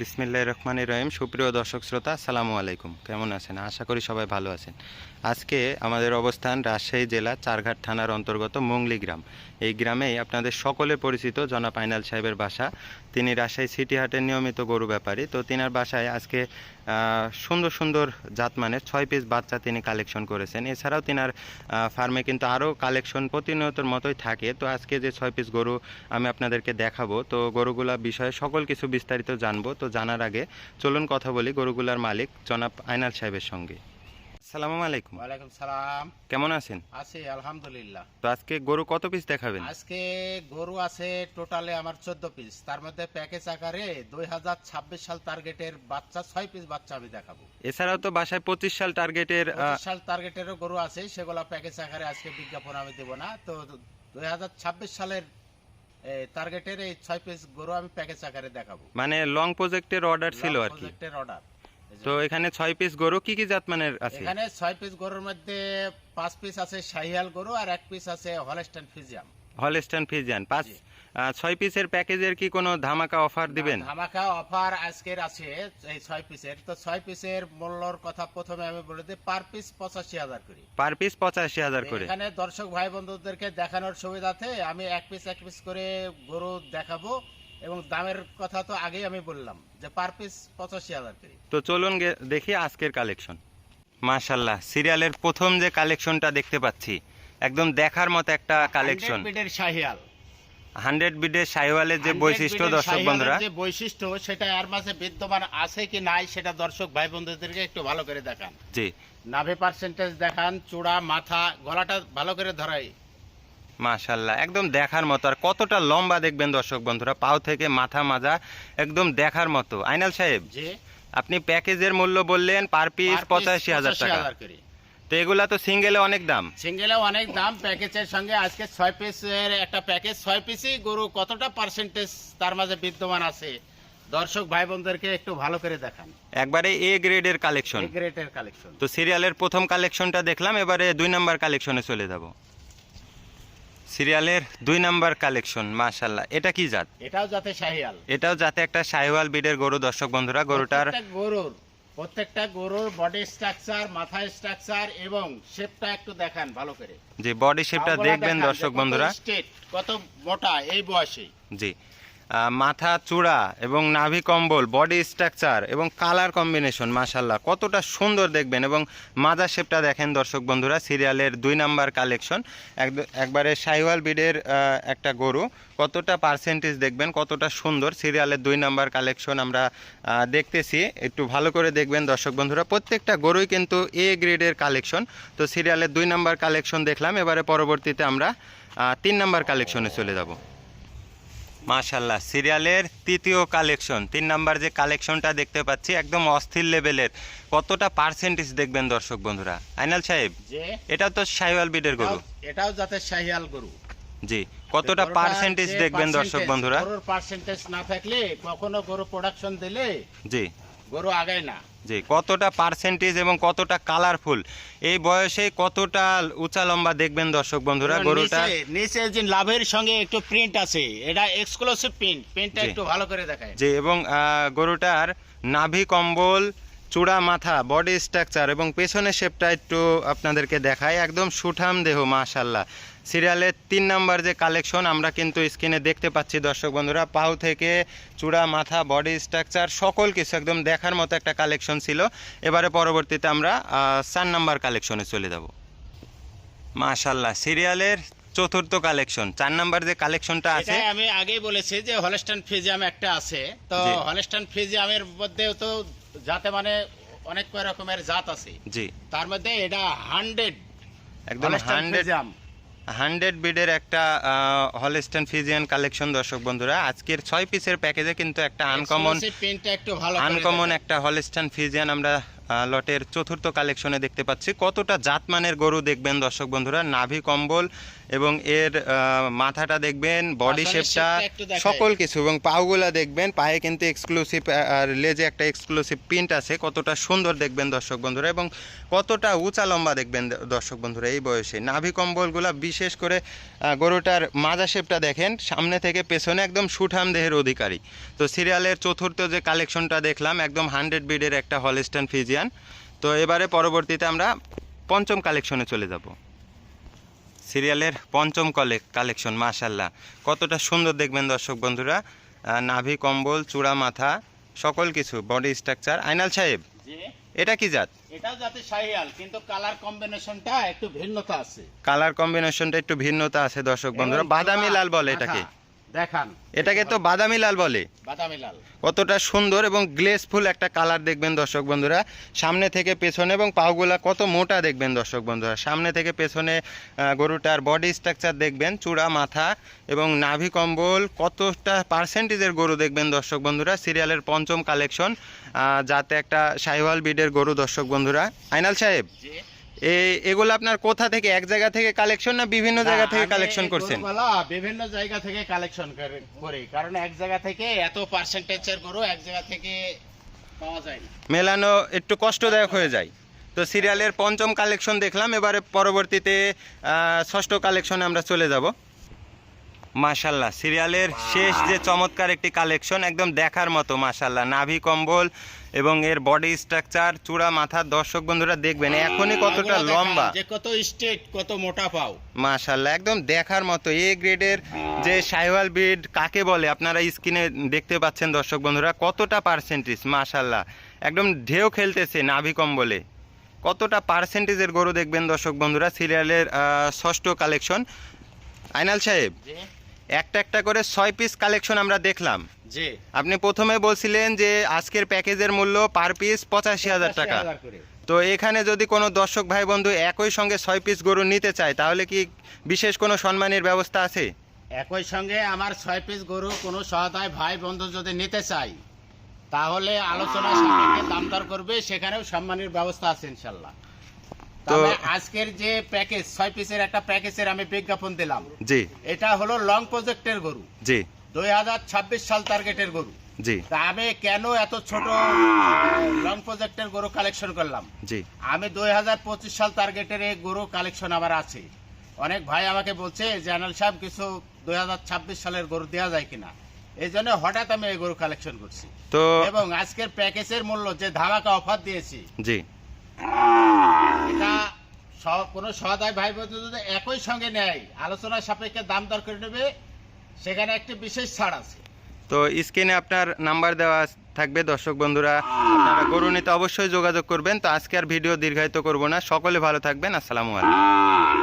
বিসমিল্লাহ রহমান রহিম। সুপ্রিয় দর্শক শ্রোতা সালামু আলাইকুম। কেমন আছেন? আশা করি সবাই ভালো আছেন। আজকে আমাদের অবস্থান রাজশাহী জেলা চারঘাট থানার অন্তর্গত মংলি গ্রাম। এই গ্রামেই আপনাদের সকলে পরিচিত জনাব আইনাল সাহেবের বাসা। তিনি রাজশাহী সিটি হাটের নিয়মিত গরু ব্যাপারী। তো তিনার বাসায় আজকে সুন্দর সুন্দর জাতমানের ছয় পিস বাচ্চা তিনি কালেকশন করেছেন। এছাড়াও তিনার ফার্মে কিন্তু আরও কালেকশন প্রতিনিয়তর মতোই থাকে। তো আজকে যে ছয় পিস গরু আমি আপনাদেরকে দেখাবো, তো গরুগুলা বিষয়ে সকল কিছু বিস্তারিত জানব। তো জানার আগে চলুন কথা বলি গরুগুলার মালিক জনাব আইনাল সাহেবের সঙ্গে। আসসালামু আলাইকুম। ওয়ালাইকুম সালাম। কেমন আছেন? আছি আলহামদুলিল্লাহ। তো আজকে গরু কত পিস দেখাবেন? আজকে গরু আছে টোটালে আমার চোদ্দ পিস তার মধ্যে প্যাকেজ আকারে দুই হাজার ছাব্বিশ সাল টার্গেটের বাচ্চা ছয় পিস বাচ্চা আমি দেখাবো। এছাড়াও তো বাসায় পঁচিশ সাল টার্গেটের সাল টার্গেটেরও গরু আছে সেগুলো প্যাকেজ আকারে আজকে বিজ্ঞাপন আমি দেবো না। তো দুই হাজার ছাব্বিশ সালের টার্গেটের এই ছয় পিস গরু আমি প্যাকেজ আকারে দেখাবো। মানে লং প্রজেক্টের অর্ডার ছিল আর কি। প্রজেক্টের অর্ডার তো এখানে ছয় পিস গরু কি কি জাত মানের আছে? এখানে ছয় পিস গরুর মধ্যে পাঁচ পিস আছে শাহিয়াল গরু আর এক পিস আছে হলস্টাইন ফিজিয়াম। হলস্টান ফিজিয়ান পাঁচ? ছয় পিসের প্যাকেজের কি কোনো ধামাকা অফার দিবেন? ধামাকা অফার আজকের আছে এই ছয় পিসের তো ছয় পিসের মূল্যর কথা প্রথমে আমি বলে দিই পার পিস পঁচাশি হাজার করি। পার পিস পঁচাশি হাজার করে। এখানে দর্শক ভাই বন্ধুদেরকে দেখানোর সুবিধাতে আমি এক পিস এক পিস করে গরু দেখাবো। এবং দামের কথা তো আগেই আমি বললাম যে পার পিস পঁচাশি হাজার করি। তো চলুন গে- দেখি আজকের কালেকশন মাশাল্লাহ সিরিয়ালের প্রথম যে কালেকশনটা দেখতে পাচ্ছি একদম দেখার মতো একটা কালেকশন বিডের শাহিয়াল। হান্ড্রেড বিডের সাইওয়ালের যে 100 বৈশিষ্ট্য দর্শক শাহিওয়ালের বন্ধুরা। যে বৈশিষ্ট্য সেটা আর মাঝে বিদ্যমান আছে কি নাই সেটা দর্শক ভাই বন্ধুদেরকে একটু ভালো করে দেখান। জি। নাভি পার্সেন্টেজ দেখান চূড়া মাথা গলাটা ভালো করে ধরাই। মাশাল্লাহ একদম দেখার মতো। আর কতটা লম্বা দেখবেন দর্শক বন্ধুরা পাও থেকে মাথা মাজা একদম দেখার মতো। আইনাল সাহেব আপনি প্যাকেজের মূল্য বললেন পার পিস পঁচাশি হাজার টাকা। তো এগুলা তো সিঙ্গেলে অনেক দাম? সিঙ্গেলে অনেক দাম প্যাকেজের সঙ্গে আজকে ছয় পিসের একটা প্যাকেজ ছয় পিসই গরু কতটা পার্সেন্টেজ তার মাঝে বিদ্যমান আছে? দর্শক ভাই বোনদেরকে একটু ভালো করে দেখান। একবারে এ গ্রেডের কালেকশন এই গ্রেটের কালেকশন তো সিরিয়ালের প্রথম কালেকশনটা দেখলাম এবারে দুই নাম্বার কালেকশনে চলে যাব। সিরিয়ালের দুই নাম্বার কালেকশন মাশাল্লাহ এটা কি জাত? এটাও যাতে শাহিয়াল। এটাও যাতে একটা শাহিওয়াল বিডের গরু দর্শক বন্ধুরা গরুটার গরুর প্রত্যেকটা গরুর বডি স্ট্রাকচার মাথা স্ট্রাকচার এবং শেপটা একটু দেখান ভালো করে। যে বডি শেপটা দেখবেন দর্শক বন্ধুরা। কত মোটা এই বয়সে জি। মাথা, চূড়া এবং নাভি কম্বল বডি স্ট্রাকচার এবং কালার কম্বিনেশন মাশাল্লাহ কতটা সুন্দর দেখবেন এবং মাজা শেপটা দেখেন দর্শক বন্ধুরা সিরিয়ালের দুই নাম্বার কালেকশন একবারে সাইওয়াল বিডের একটা গরু, কতটা পার্সেন্টেজ দেখবেন, কতটা সুন্দর সিরিয়ালের দুই নাম্বার কালেকশন আমরা দেখতেছি। একটু ভালো করে দেখবেন দর্শক বন্ধুরা, প্রত্যেকটা গরুই কিন্তু এ গ্রেডের কালেকশন তো সিরিয়ালের দুই নাম্বার কালেকশন দেখলাম, এবারে পরবর্তীতে আমরা তিন নাম্বার কালেকশনে চলে যাব। মাশাল্লাহ সিরিয়ালের তৃতীয় কালেকশন। তিন নাম্বার যে কালেকশনটা দেখতে পাচ্ছি একদম অস্থির লেভেলের। কতটা পার্সেন্টেজ দেখবেন দর্শক বন্ধুরা? আইনাল সাহেব এটাও এটা তো সাইওয়াল বিডের গরু। এটাও- এটাও যাতে শাহিয়াল গরু। জি কতটা পার্সেন্টেজ দেখবেন দর্শক বন্ধুরা? গরুর পার্সেন্টেজ না থাকলে কখনো গরু প্রোডাকশন দিলে জি। গরু আগায় না। জি কতটা পার্সেন্টেজ এবং কতটা কালারফুল এই বয়সে কতটা উঁচা লম্বা দেখবেন দর্শক বন্ধুরা গরুটা? নিচে- নিচে যে লাভের সঙ্গে একটু প্রিন্ট আছে এটা এক্সক্লুসিভ প্রিন্ট প্রিন্টটা একটু ভালো করে দেখায়। যে এবং গরুটার নাভি কম্বল চূড়া মাথা বডি স্ট্রাকচার এবং পেছনের শেপটা একটু আপনাদেরকে দেখায়। একদম সুঠাম দেহ মাশাল্লাহ সিরিয়ালের তিন নাম্বার যে কালেকশন আমরা কিন্তু স্ক্রিনে দেখতে পাচ্ছি দর্শক বন্ধুরা পাউ থেকে চূড়া মাথা বডি স্ট্রাকচার সকল কিছু একদম দেখার মতো একটা কালেকশন ছিল। এবারে পরবর্তীতে আমরা চার নাম্বার কালেকশনে চলে যাব। মাশাল্লাহ সিরিয়ালের চতুর্থ কালেকশন চার নাম্বার যে কালেকশনটা আছে। আমি আগেই বলেছি যে হলস্টাইন ফিজিয়াম একটা আছে। তো জি। হলস্টাইন ফিজিয়ামের মধ্যেও তো যাতে মানে অনেক রকমের জাত আছে। জি। তার মধ্যে এটা হান্ড্রেড একদম হান্ড্রেড হান্ড্রেড বিডের একটা হলস্টেন ফিজিয়ান কালেকশন দর্শক বন্ধুরা। আজকের ছয় পিসের প্যাকেজে কিন্তু একটা আনকমন আনকমন একটা হলস্টান ফিজিয়ান আমরা লটের চতুর্থ কালেকশনে দেখতে পাচ্ছি। কতটা জাতমানের গরু দেখবেন দর্শক বন্ধুরা? নাভি কম্বল এবং এর মাথাটা দেখবেন বডি শেপটা। সকল কিছু এবং পাওগুলা দেখবেন পায়ে কিন্তু এক্সক্লুসিভ আর লেজে একটা এক্সক্লুসিভ প্রিন্ট আছে। কতটা সুন্দর দেখবেন দর্শক বন্ধুরা এবং কতটা উঁচা লম্বা দেখবেন দর্শক বন্ধুরা এই বয়সে। নাভি কম্বলগুলা বিশেষ করে গরুটার মাজা শেপটা দেখেন সামনে থেকে পেছনে একদম সুঠাম দেহের অধিকারী। তো সিরিয়ালের চতুর্থ যে কালেকশনটা দেখলাম একদম হান্ড্রেড বিডের একটা হলিস্টান ফিজিয়ান তো এবারে পরবর্তীতে আমরা পঞ্চম কালেকশনে চলে যাব। সিরিয়ালের পঞ্চম কলে কালেকশন মাশাল্লাহ কতটা সুন্দর দেখবেন দর্শক বন্ধুরা। নাভি কম্বল চূড়া মাথা সকল কিছু বডি স্ট্রাকচার আইনাল সাহেব এটা কি জাত? এটাও যাতে শাহিয়াল কিন্তু কালার কম্বিনেশনটা একটু ভিন্নতা আছে। কালার কম্বিনেশনটা একটু ভিন্নতা আছে দর্শক বন্ধুরা। বাদামি লাল বলে এটাকে। দেখান। এটাকে তো বাদামি লাল বলে। বাদামি লাল। কতটা সুন্দর এবং গ্লেসফুল একটা কালার দেখবেন দর্শক বন্ধুরা। সামনে থেকে পেছনে এবং পাগুলা কত মোটা দেখবেন দর্শক বন্ধুরা। সামনে থেকে পেছনে গরুটার বডি স্ট্রাকচার দেখবেন চূড়া মাথা এবং নাভি কম্বল কতটা পার্সেন্টেজের গরু দেখবেন দর্শক বন্ধুরা? সিরিয়ালের পঞ্চম কালেকশন যাতে একটা সাইওয়াল বিডের গরু দর্শক বন্ধুরা। আইনাল সাহেব এগুলো আপনার কোথা থেকে এক জায়গা থেকে কালেকশন না বিভিন্ন জায়গা থেকে কালেকশন করছেন? বিভিন্ন জায়গা থেকে কালেকশন করি কারণ এক জায়গা থেকে এত পার্সেন্টেজের গরু এক জায়গা থেকে পাওয়া যায় মেলানো একটু কষ্টদায়ক হয়ে যায়। তো সিরিয়ালের পঞ্চম কালেকশন দেখলাম এবারে পরবর্তীতে ষষ্ঠ কালেকশনে আমরা চলে যাব। মাশাল্লাহ। সিরিয়ালের শেষ যে চমৎকার একটি কালেকশন একদম দেখার মতো মাশাল্লাহ। নাভি কম্বল এবং এর বডি স্ট্রাকচার চূড়া মাথা দর্শক বন্ধুরা দেখবেন এখনই কতটা লম্বা। যে কত স্ট্রেট কত মোটা পাও। মাশাল্লাহ একদম দেখার মতো এ গ্রেডের যে সাইওয়াল ব্রিড কাকে বলে আপনারা স্ক্রিনে দেখতে পাচ্ছেন দর্শক বন্ধুরা কতটা পার্সেন্টেজ মাশাল্লাহ। একদম ঢেউ খেলতেছে নাভি কম্বলে। কতটা পার্সেন্টেজের গরু দেখবেন দর্শক বন্ধুরা সিরিয়ালের ষষ্ঠ কালেকশন। আইনাল সাহেব একটা একটা করে ছয় পিস কালেকশন আমরা দেখলাম। যে আপনি প্রথমে বলছিলেন যে আজকের প্যাকেজের মূল্য পার পিস পঁচাশি হাজার টাকা। তো এখানে যদি কোনো দর্শক ভাই বন্ধু একই সঙ্গে ছয় পিস গরু নিতে চায় তাহলে কি বিশেষ কোনো সম্মানের ব্যবস্থা আছে? একই সঙ্গে আমার ছয় পিস গরু কোনো সহায়তায় ভাই বন্ধু যদি নিতে চাই তাহলে আলোচনা সাপেক্ষে দাম দর করবে সেখানেও সম্মানের ব্যবস্থা আছে ইনশাল্লাহ। তো- আজকের যে প্যাকেজ ছয় পিসের একটা প্যাকেজের আমি বিজ্ঞাপন দিলাম। জি। এটা হলো লং প্রজেক্টের গরু। জি। দুই হাজার ছাব্বিশ সাল টার্গেটের গরু। জি। আমি কেন এত ছোট লং প্রজেক্টের গরু কালেকশন করলাম? জি। আমি দুই হাজার পঁচিশ সাল টার্গেটের গরু কালেকশন আমার আছে। অনেক ভাই আমাকে বলছে জানাল সাহেব কিছু দুই হাজার ছাব্বিশ সালের গরু দেওয়া যায় কিনা? এই জন্য হঠাৎ আমি এই গরু কালেকশন করছি। তো এবং আজকের প্যাকেজের মূল্য যে ধামাকা অফার দিয়েছি জি। কোনো সদায় ভাই বোন যদি একই সঙ্গে নেয় আলোচনা সাপেক্ষে দাম দর করে নেবে, সেখানে একটি বিশেষ ছাড় আছে। তো স্ক্রিনে আপনার নাম্বার দেওয়া থাকবে, দর্শক বন্ধুরা। আপনারা গরু নিতে অবশ্যই যোগাযোগ করবেন। তো আজকে আর ভিডিও দীর্ঘায়িত করব না। সকলে ভালো থাকবেন। আসসালামু আলাইকুম।